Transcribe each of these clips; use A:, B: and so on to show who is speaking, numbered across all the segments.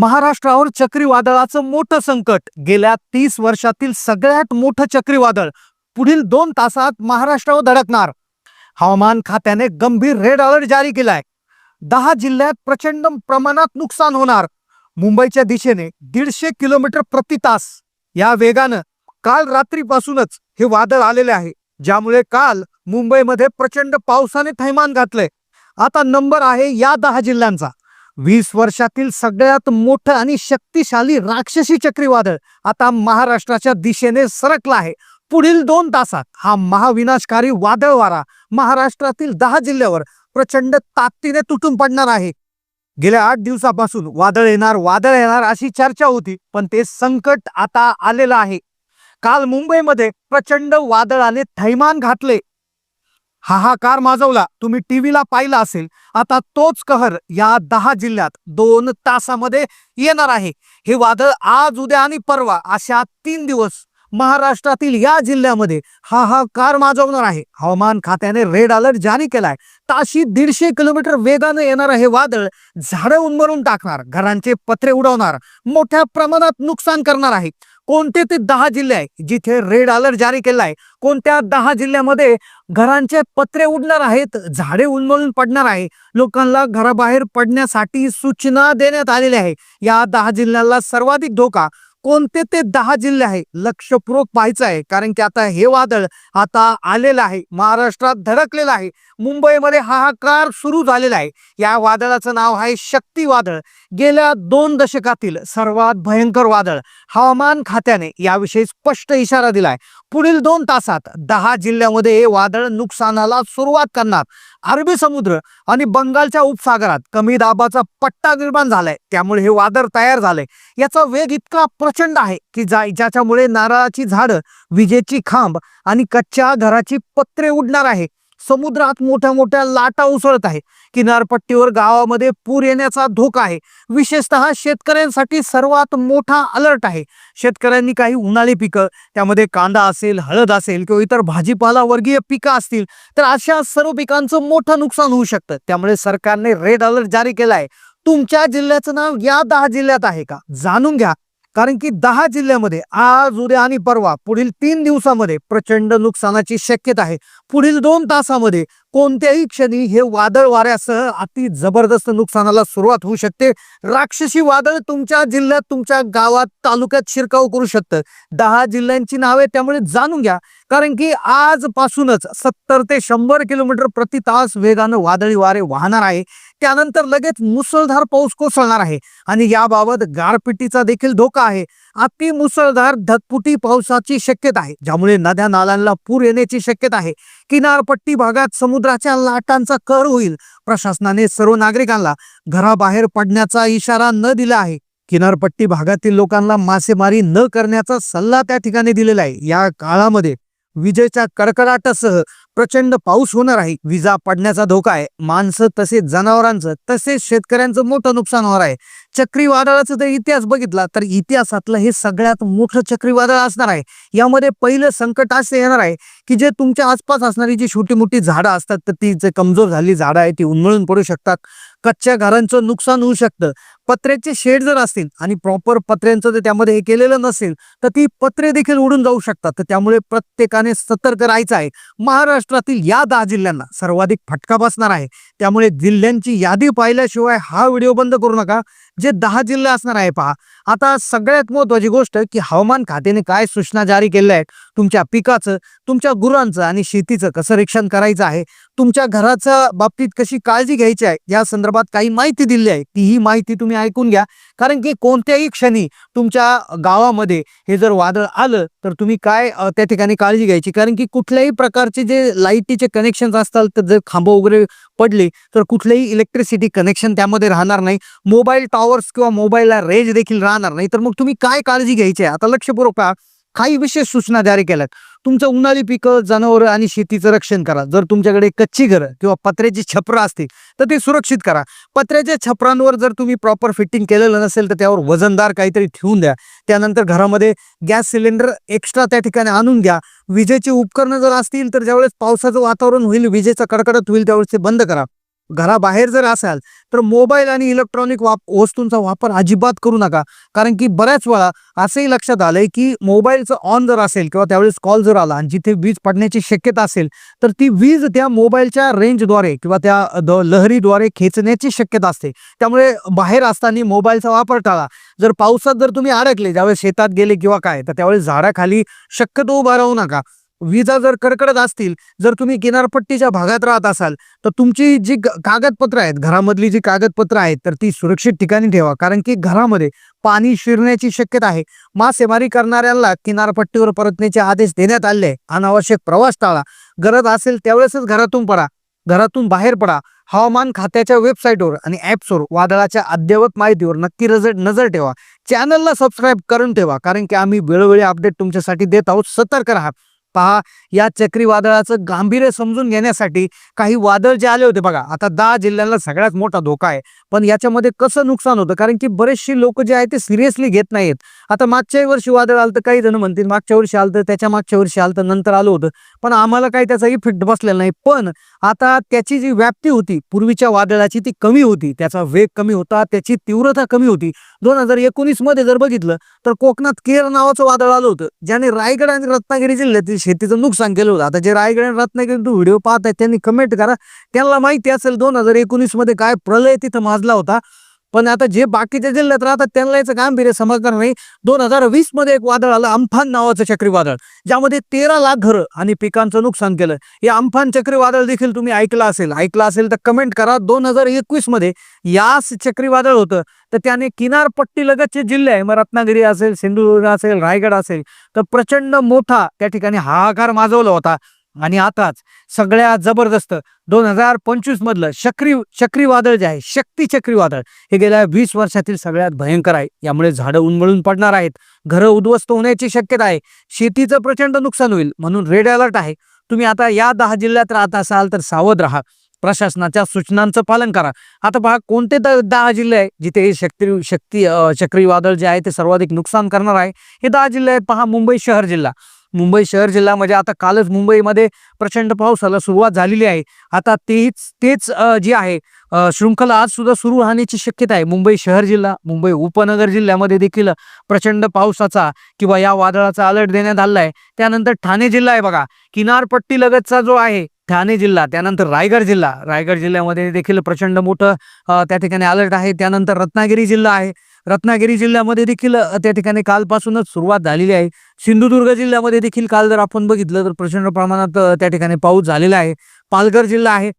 A: महाराष्ट्रावर चक्रीवादळाचं मोठं संकट. गेल्या तीस वर्षातील सगळ्यात मोठं चक्रीवादळ पुढील दोन तासात महाराष्ट्रावर धडकणार. हवामान खात्याने गंभीर रेड अलर्ट जारी केलाय. दहा जिल्ह्यात प्रचंड प्रमाणात नुकसान होणार. मुंबईच्या दिशेने दीडशे किलोमीटर प्रति तास. या वेगानं काल रात्रीपासूनच हे वादळ आलेले आहे ज्यामुळे काल मुंबईमध्ये प्रचंड पावसाने थैमान घातलंय. आता नंबर आहे या दहा जिल्ह्यांचा. वीस वर्षातील सगळ्यात मोठं आणि शक्तिशाली राक्षसी चक्रीवादळ आता महाराष्ट्राच्या दिशेने सरकला आहे. पुढील दोन तासात हा महाविनाशकारी वादळ वारा महाराष्ट्रातील दहा जिल्ह्यावर प्रचंड ताकदीने तुटून पडणार आहे. गेल्या आठ दिवसापासून वादळ येणार वादळ येणार अशी चर्चा होती पण ते संकट आता आलेलं आहे. काल मुंबईमध्ये प्रचंड वादळाने थैमान घातले. हाहाकार माजवला. तुम्ही टीव्हीला पाहिला असेल. आता तोच कहर या दहा जिल्ह्यात दोन तासामध्ये येणार आहे. हे वादळ आज उद्या आणि परवा अशा तीन दिवस महाराष्ट्रातील या जिल्ह्यामध्ये हाहाकार माजवणार आहे. हवामान खात्याने रेड अलर्ट जारी केलाय. ताशी दीडशे किलोमीटर वेगानं येणार हे वादळ झाडं उन्मरून टाकणार घरांचे पत्रे उडवणार मोठ्या प्रमाणात नुकसान करणार आहे. कोणते ते दहा जिल्हे आहे जिथे रेड अलर्ट जारी केलाय? कोणत्या दहा जिल्ह्यामध्ये घरांचे पत्रे उडणार आहेत झाडे उन्मळून पडणार आहे? लोकांना घराबाहेर पडण्यासाठी सूचना देण्यात आलेल्या आहे या दहा जिल्ह्याला सर्वाधिक धोका कोणते ते दहा जिल्हे आहे? लक्षपूर्वक पाहायचं आहे. कारण की आता हे वादळ आता आलेलं आहे. महाराष्ट्रात धडकलेलं आहे. मुंबईमध्ये हाहाकार सुरू झालेला आहे. या वादळाचं नाव आहे शक्ती वादळ. गेल्या दोन दशकातील सर्वात भयंकर वादळ हवामान खात्याने याविषयी स्पष्ट इशारा दिलाय. पुढील दोन तासात दहा जिल्ह्यामध्ये हे वादळ नुकसानाला सुरुवात करणार. अरबी समुद्र आणि बंगालच्या उपसागरात कमी दाबाचा पट्टा निर्माण झालाय. त्यामुळे हे वादळ तयार झालंय. याचा वेग इतका प्रचंड आहे की जा ज्याच्यामुळे नारळाची झाडं विजेची खांब आणि कच्च्या घराची पत्रे उडणार आहे. समुद्रात मोठ्या मोठ्या लाटा उसळत आहे. किनारपट्टीवर गावामध्ये पूर येण्याचा धोका आहे. विशेषतः शेतकऱ्यांसाठी सर्वात मोठा अलर्ट आहे. शेतकऱ्यांनी काही उन्हाळी पिकं त्यामध्ये कांदा असेल हळद असेल किंवा इतर भाजीपाला वर्गीय पिकं असतील तर अशा सर्व पिकांचं मोठं नुकसान होऊ शकतं. त्यामुळे सरकारने रेड अलर्ट जारी केला आहे तुमच्या जिल्ह्याचं नाव या दहा जिल्ह्यात आहे का? जाणून घ्या. कारण की दहा जिल्ह्यामध्ये आज उद्या आणि परवा पुढील तीन दिवसामध्ये प्रचंड नुकसानाची शक्यता आहे. पुढील दोन तासामध्ये कोणत्याही क्षणी हे वादळ वाऱ्यासह अति जबरदस्त नुकसानाला सुरुवात होऊ शकते. राक्षसी वादळ तुमच्या जिल्ह्यात तुमच्या गावात तालुक्यात शिरकाव करू शकतं. दहा जिल्ह्यांची नावे त्यामुळे जाणून घ्या. कारण की आजपासूनच सत्तर ते शंभर किलोमीटर प्रति तास वेगानं वादळी वारे वाहणार आहे. त्यानंतर लगेच मुसळधार पाऊस कोसळणार आहे. आणि याबाबत गारपिटीचा देखील धोका आहे. अति मुसळधार ढगफुटी पावसाची शक्यता आहे. ज्यामुळे नद्या नाल्यांना पूर येण्याची शक्यता आहे. किनारपट्टी भागात समुद्राच्या लाटांचा कर होईल. प्रशासनाने सर्व नागरिकांना घराबाहेर पडण्याचा इशारा न दिला आहे. किनारपट्टी भागातील लोकांना मासेमारी न करण्याचा सल्ला त्या ठिकाणी दिलेला आहे. या काळामध्ये विजेच्या कडकडाटासह प्रचंड पाऊस होणार आहे. विजा पडण्याचा धोका आहे. माणसं तसेच जनावरांचं तसेच शेतकऱ्यांचं मोठं नुकसान होणार आहे. चक्रीवादळाचा जर इतिहास बघितला तर इतिहासातलं हे सगळ्यात मोठं चक्रीवादळ असणार आहे. यामध्ये पहिलं संकट असं येणार आहे की जे तुमच्या आसपास असणारी जी छोटी मोठी झाडं असतात तर ती जे कमजोर झाली झाडं आहे ती उन्मळून पडू शकतात. कच्च्या घरांचं नुकसान होऊ शकतं. पत्र्याचे शेड जर असतील आणि प्रॉपर पत्र्यांचं जर त्यामध्ये हे केलेलं नसेल तर ती पत्रे देखील उडून जाऊ शकतात. तर त्यामुळे प्रत्येकाने सतर्क राहायचं आहे. महाराष्ट्रातील या दहा जिल्ह्यांना सर्वाधिक फटका बसणार आहे. त्यामुळे जिल्ह्यांची यादी पाहिल्याशिवाय हा व्हिडिओ बंद करू नका. जे दहा जिल्हे असणार आहे पहा. आता सगळ्यात महत्वाची गोष्ट की हवामान खात्याने काय सूचना जारी केल्या आहेत? तुमच्या पिकाचं तुमच्या गुरांचं आणि शेतीचं कसं रक्षण करायचं आहे? तुमच्या घराच्या बाबतीत कशी काळजी घ्यायची आहे? या संदर्भात काही माहिती दिली आहे. तीही माहिती तुम्ही ऐकून घ्या. कारण की कोणत्याही क्षणी तुमच्या गावामध्ये हे जर वादळ आलं तर तुम्ही काय त्या ठिकाणी काळजी घ्यायची? कारण की कुठल्याही प्रकारचे जे लाईटीचे कनेक्शन असतात तर जर खांब वगैरे पडले तर कुठलेही इलेक्ट्रिसिटी कनेक्शन त्यामध्ये राहणार नाही. मोबाईल टॉवर्स किंवा मोबाईलला रेंज देखील राहणार नाही. तर मग तुम्ही काय काळजी घ्यायची आहे? आता लक्षपूर्वक पहा. काही विशेष सूचना जारी केल्यात. तुमचं उन्हाळी पिकं जनावरं आणि शेतीचं रक्षण करा. जर तुमच्याकडे कच्ची घरं किंवा पत्र्याची छपरं असतील तर ते सुरक्षित करा. पत्र्याच्या छपरांवर जर तुम्ही प्रॉपर फिटिंग केलेलं नसेल तर त्यावर वजनदार काहीतरी ठेवून द्या. त्यानंतर घरामध्ये गॅस सिलेंडर एक्स्ट्रा त्या ठिकाणी आणून घ्या. विजेची उपकरणं जर असतील तर ज्यावेळेस पावसाचं वातावरण होईल विजेचा कडकडत होईल त्यावेळेस ते बंद करा. घराबाहेर जर असाल तर मोबाईल आणि इलेक्ट्रॉनिक वाप वस्तूंचा वापर अजिबात करू नका. कारण की बऱ्याच वेळा असंही लक्षात आलंय की मोबाईलचं ऑन जर असेल किंवा त्यावेळेस कॉल जर आला आणि जिथे वीज पडण्याची शक्यता असेल तर ती वीज त्या मोबाईलच्या रेंजद्वारे किंवा त्या द लहरीद्वारे खेचण्याची शक्यता असते. त्यामुळे बाहेर असताना मोबाईलचा वापर टाळा. जर पावसात जर तुम्ही अडकले ज्यावेळेस शेतात गेले किंवा काय तर त्यावेळेस झाडाखाली शक्यतो उभा राहू नका. विजा जर कडकडत असतील जर तुम्ही किनारपट्टीच्या भागात राहत असाल तर तुमची जी ग- कागदपत्र आहेत घरामधली जी कागदपत्र आहेत तर ती सुरक्षित ठिकाणी ठेवा. कारण की घरामध्ये पाणी शिरण्याची शक्यता आहे. मासेमारी करणाऱ्यांना किनारपट्टीवर परतण्याचे आदेश देण्यात आले. अनावश्यक प्रवास टाळा. गरज असेल त्यावेळेसच घरातून पडा. घरातून बाहेर पडा. हवामान खात्याच्या वेबसाईटवर आणि ॲप्सवर वादळाच्या अद्ययावत माहितीवर नक्की नजर नजर ठेवा. चॅनलला सबस्क्राईब करून ठेवा. कारण की आम्ही वेळोवेळी अपडेट तुमच्यासाठी देत आहोत. सतर्क राहा. पहा या चक्रीवादळाचं गांभीर्य समजून घेण्यासाठी काही वादळ जे आले होते बघा आता दहा जिल्ह्यांना सगळ्यात मोठा धोका आहे. पण याच्यामध्ये कसं नुकसान होतं? कारण की बरेचसे लोक जे आहेत ते सिरियसली घेत नाहीत आता मागच्याही वर्षी वादळ आलं तर काही जण म्हणतील मागच्या वर्षी आलं तर त्याच्या मागच्या वर्षी आलं तर नंतर आलं होतं. पण आम्हाला काही त्याचा इफेक्ट बसलेला नाही. पण आता त्याची जी व्याप्ती होती पूर्वीच्या वादळाची ती कमी होती. त्याचा वेग कमी होता त्याची तीव्रता कमी होती. दोन हजार एकोणीसमध्ये जर बघितलं तर कोकणात केर नावाचं वादळ आलं होतं ज्याने रायगड आणि रत्नागिरी जिल्ह्यातील शेतीचं नुकसान केलं होतं. आता जे रायगड रत्नागिरी व्हिडिओ पाहत आहेत त्यांनी कमेंट करा. त्यांना माहिती असेल दोन हजार एकोणीसमध्ये काय प्रलय तिथं माजला होता. पण आता जे बाकीच्या जिल्ह्यात राहतात त्यांना याचं गांभीर्य समजणार नाही. दोन हजार वीसमध्ये एक वादळ आलं अम्फान नावाचं चक्रीवादळ. ज्यामध्ये तेरा लाख घरं आणि पिकांचं नुकसान केलं. हे अम्फान चक्रीवादळ देखील तुम्ही ऐकलं असेल. ऐकलं असेल तर कमेंट करा. दोन हजार एकवीसमध्ये यास चक्रीवादळ होतं. तर त्याने किनारपट्टीलगतचे जिल्हे आहे मग रत्नागिरी असेल सिंधुदुर्ग असेल रायगड असेल तर प्रचंड मोठा त्या ठिकाणी हाहाकार माजवला होता. आणि आताच सगळ्यात जबरदस्त दोन हजार पंचवीस मधलं शक्री चक्रीवादळ जे आहे शक्ती चक्रीवादळ हे गेल्या वीस वर्षातील सगळ्यात भयंकर आहे. यामुळे झाडं उन्मळून पडणार आहेत. घरं उद्ध्वस्त होण्याची शक्यता आहे. शेतीचं प्रचंड नुकसान होईल म्हणून रेड अलर्ट आहे. तुम्ही आता या दहा जिल्ह्यात राहत असाल तर सावध राहा. प्रशासनाच्या सूचनांचं पालन करा. आता पहा कोणते दहा जिल्हे आहे जिथे हे शक्ती शक्ती चक्रीवादळ जे आहे ते सर्वाधिक नुकसान करणार आहे? हे दहा जिल्हे आहेत. पहा मुंबई शहर जिल्हा. मुंबई शहर जिल्हा म्हणजे आता कालच मुंबईमध्ये प्रचंड पावसाला सुरुवात झालेली आहे. आता तेच तेच जे जी आहे शृंखला आज सुद्धा सुरू राहण्याची शक्यता आहे. मुंबई शहर जिल्हा मुंबई उपनगर जिल्ह्यामध्ये देखील प्रचंड पावसाचा किंवा या वादळाचा अलर्ट देण्यात आला आहे. त्यानंतर ठाणे जिल्हा आहे बघा. किनारपट्टी लगतचा जो आहे ठाणे जिल्हा त्यानंतर रायगड जिल्हा. रायगड जिल्ह्यामध्ये देखील प्रचंड मोठं त्या ठिकाणी अलर्ट आहे. त्यानंतर रत्नागिरी जिल्हा आहे. रत्नागिरी जिल्ह्यामध्ये देखील त्या ठिकाणी कालपासूनच सुरुवात झालेली आहे. सिंधुदुर्ग जिल्ह्यामध्ये देखील काल जर आपण बघितलं तर प्रचंड प्रमाणात त्या ठिकाणी पाऊस झालेला आहे. पालघर जिल्हा आहे.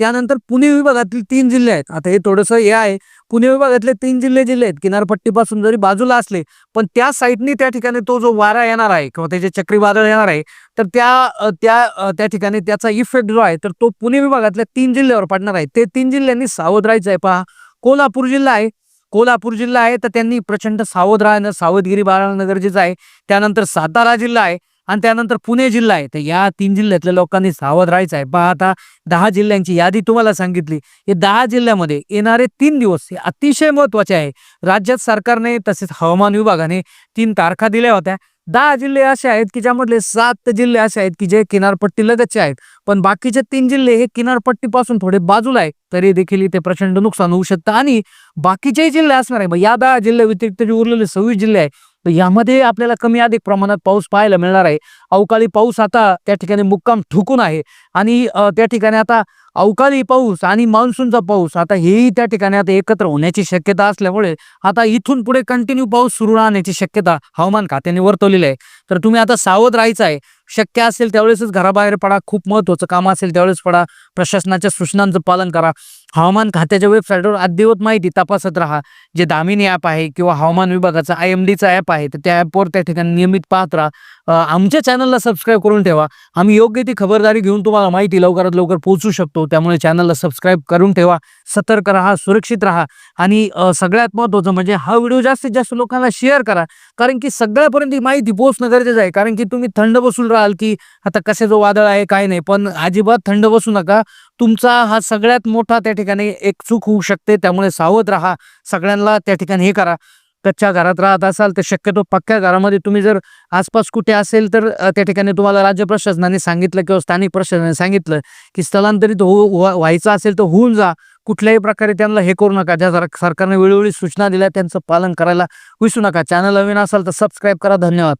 A: त्यानंतर पुणे विभागातील तीन जिल्हे आहेत. आता हे थोडंसं हे आहे. पुणे विभागातले तीन जिल्हे जिल्हे आहेत. किनारपट्टीपासून जरी बाजूला असले पण त्या साईडनी त्या ठिकाणी तो जो वारा येणार आहे किंवा त्याचे चक्रीवादळ येणार आहे तर त्या त्या त्या ठिकाणी त्याचा इफेक्ट जो आहे तर तो पुणे विभागातल्या तीन जिल्ह्यावर पडणार आहे. ते तीन जिल्ह्यांनी सावध राहायचं आहे. पहा कोल्हापूर जिल्हा आहे. कोल्हापूर जिल्हा आहे तर त्यांनी प्रचंड सावध राहणं सावधगिरी बाळगणं गरजेचं आहे त्यानंतर सातारा जिल्हा आहे आणि त्यानंतर पुणे जिल्हा आहे. तर या तीन जिल्ह्यातल्या लोकांनी सावध राहायचं आहे. पहा आता दहा जिल्ह्यांची यादी तुम्हाला सांगितली. हे दहा जिल्ह्यामध्ये येणारे तीन दिवस हे अतिशय महत्त्वाचे आहे. राज्यात सरकारने तसेच हवामान विभागाने तीन तारखा दिल्या होत्या. दहा जिल्हे असे आहेत की ज्यामधले सात जिल्हे असे आहेत की जे किनारपट्टी लगतचे आहेत. पण बाकीचे तीन जिल्हे हे किनारपट्टीपासून थोडे बाजूला आहे तरी देखील इथे प्रचंड नुकसान होऊ शकतं. आणि बाकीचेही जिल्हे असणार आहे मग या दहा जिल्ह्या व्यतिरिक्त जे उरलेले सव्वीस जिल्हे आहे तर यामध्ये आपल्याला कमी अधिक प्रमाणात पाऊस पाहायला मिळणार आहे. अवकाळी पाऊस आता त्या ठिकाणी मुक्काम ठुकून आहे. आणि त्या ठिकाणी आता अवकाळी पाऊस आणि मान्सूनचा पाऊस आता हेही त्या ठिकाणी आता एकत्र होण्याची शक्यता असल्यामुळे आता इथून पुढे कंटिन्यू पाऊस सुरू राहण्याची शक्यता हवामान खात्याने वर्तवलेली आहे. तर तुम्ही आता सावध राहायचं आहे शक्य असेल त्यावेळेसच घराबाहेर पडा. खूप महत्त्वाचं काम असेल त्यावेळेस पडा. प्रशासनाच्या सूचनांचं पालन करा. हवामान खात्याच्या वेबसाईटवर अद्ययावत माहिती तपासत राहा. जे दामिनी ॲप आहे किंवा हवामान विभागाचा आय एम डीचा ॲप आहे तर त्या ॲपवर त्या ठिकाणी नियमित पाहत राहा. आमच्या चॅनलला सबस्क्राईब करून ठेवा. आम्ही योग्य ती खबरदारी घेऊन तुम्हाला माहिती लवकरात लवकर पोहोचू शकतो. त्यामुळे चॅनलला सबस्क्राईब करून ठेवा. सतर्क राहा सुरक्षित राहा. आणि सगळ्यात महत्त्वाचं म्हणजे हा व्हिडिओ जास्तीत जास्त लोकांना शेअर करा. कारण की सगळ्यापर्यंत ही माहिती पोहोचणं गरजेचं आहे. कारण की तुम्ही थंड बसून राहाल की आता कशाचं वादळ आहे काय नाही. पण अजिबात थंड बसू नका. तुमचा हा सगळ्यात मोठा त्या ठिकाणी एक चूक होऊ शकते. त्यामुळे सावध राहा. सगळ्यांना त्या ठिकाणी हे करा. कच्च्या घरात राहत असाल तर शक्यतो पक्क्या घरामध्ये तुम्ही जर आसपास कुठे असेल तर त्या ठिकाणी तुम्हाला राज्य प्रशासनाने सांगितलं किंवा स्थानिक प्रशासनाने सांगितलं की स्थलांतरित हो, हो व्हायचं असेल तर होऊन जा. कुठल्याही प्रकारे त्यांना हे करू नका. ज्या सरकारने वेळोवेळी सूचना दिल्या त्यांचं पालन करायला विसरू नका. चॅनल नवीन असाल तर सबस्क्राईब करा. धन्यवाद.